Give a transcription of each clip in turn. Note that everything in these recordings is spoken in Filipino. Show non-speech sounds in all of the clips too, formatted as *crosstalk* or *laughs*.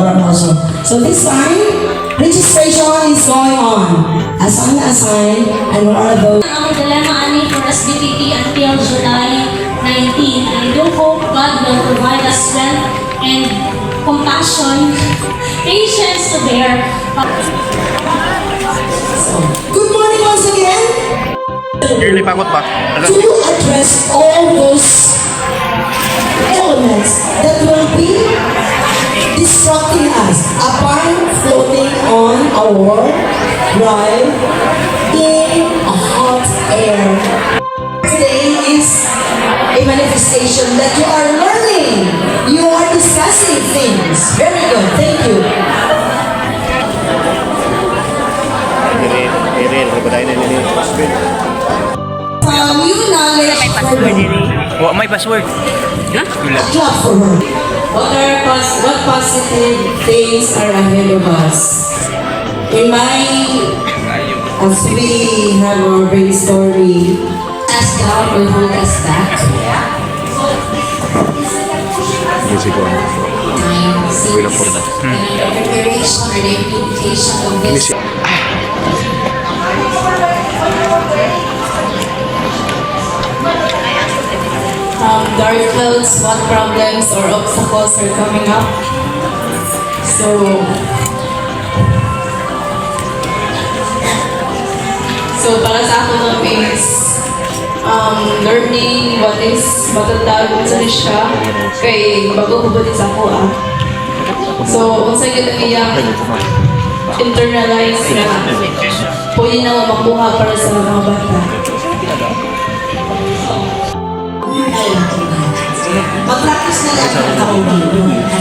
also. So this time, registration is going on. Assign, assign, and what are those? Ang dilemma ani for SBTT until July 19. I do hope God will provide us strength and compassion, *laughs* patience to bear. Good morning once again. Early pakot pa. To address all those elements that will be us upon floating on our ride in a hot air. Today is a manifestation that you are learning. You are discussing things. Very good. Thank you. Irene, kabaday na nini. From you knowledge her. Wa may password. A clap for her. What are pos- what positive things are ahead of us? In my, as we have our brain story, ask God will hold us back. Music ko. Nine Wala po seeds. na. And the preparation or the implication of this. Um, dark clouds, what problems or obstacles are coming up. So, so para sa ako no is um, learning what is matatag sa siya kay bago ba sa ako ah. So, unsa gyud ang iyang internalize na pwede na makuha para sa mga bata. Mag-practice na lang ang kaunti.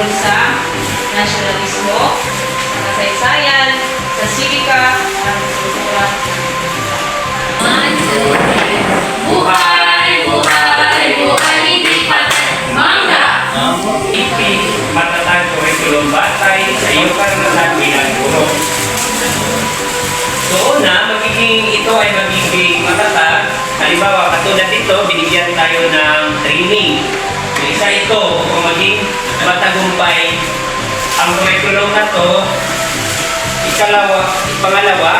Tungkol sa nasyonalismo, sa kasaysayan, sa sivika, at kultura. Buhay! Buhay! Buhay! Hindi pa mangga! Iti matatag curriculum batay sa iyong karanasan bilang guro. So una, magiging ito ay magiging matatag. Halimbawa, katulad dito, binigyan tayo ng training. Isa ito kung maging matagumpay ang curriculum na to. Ikalawa, pangalawa,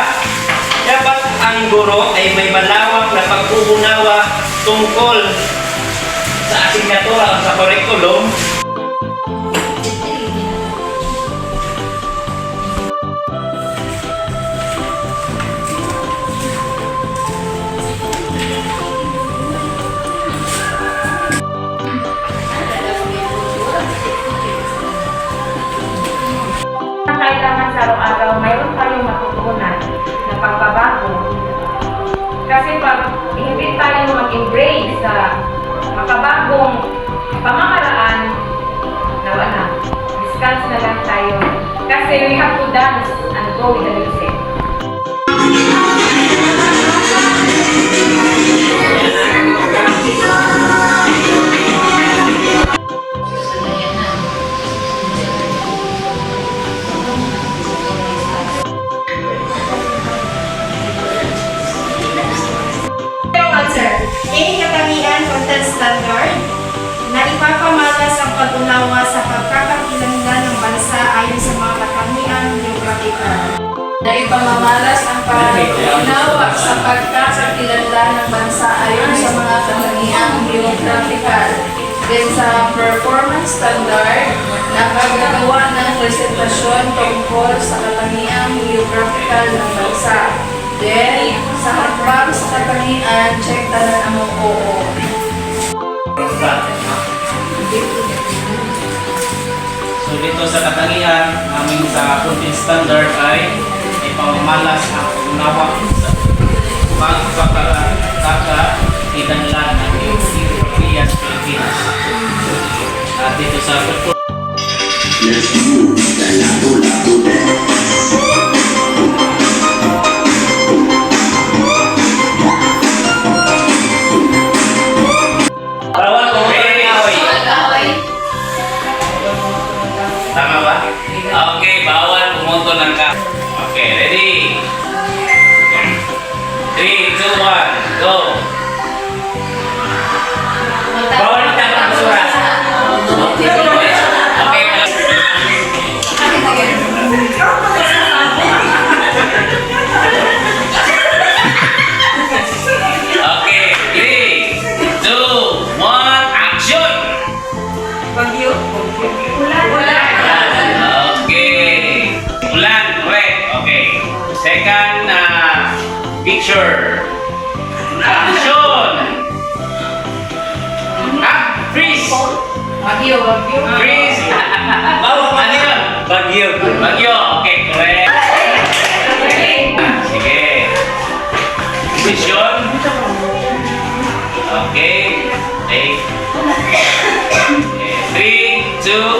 dapat ang guro ay may malawak na pag-uunawa tungkol sa asignatura o sa curriculum Kasi pag hindi tayo mag-embrace sa makabagong pamamaraan, nawa na. Discuss na lang tayo. Kasi we have to dance and go with the music. pamamalas ang pag-inawa sa pagkakakilanla ng bansa ayon sa mga katangiang geographical. Then sa performance standard, nakagagawa ng presentasyon tungkol sa katangiang geographical ng bansa. Then, sa hakbang sa katangian, check tanan ang mga oo. So dito sa katangian, namin sa content standard ay pamalas ang unawa sa pagpapakata idanlan ng iyong European Philippines. At dito sa Yes, you, Okay, ready? Three, two, one. Okay? Take. Okay. *coughs* Three, two,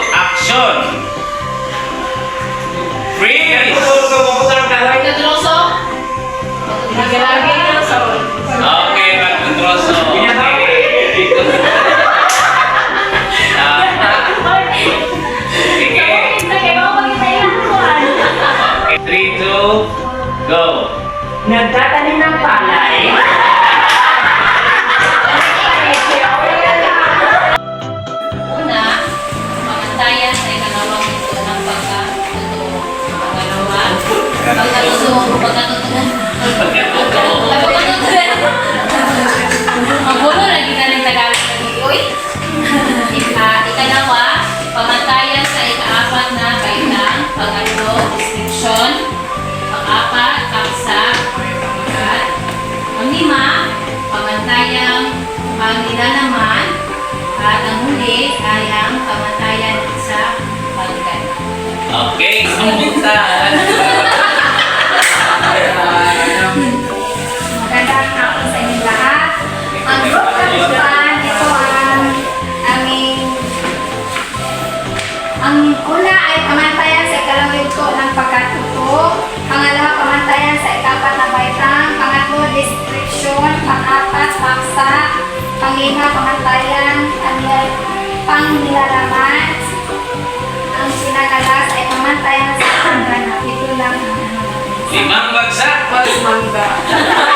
Pagkatutunan. Pagkatutunan. Ang bulo lagi ka ng Tagalog. pang-apat, paksa, panglima, pangantayan, panglilaraman, ang sinagalas ay pamantayan sa pangganap. Ito lang ang ano. Limang bagsak! Limang bagsak! *laughs*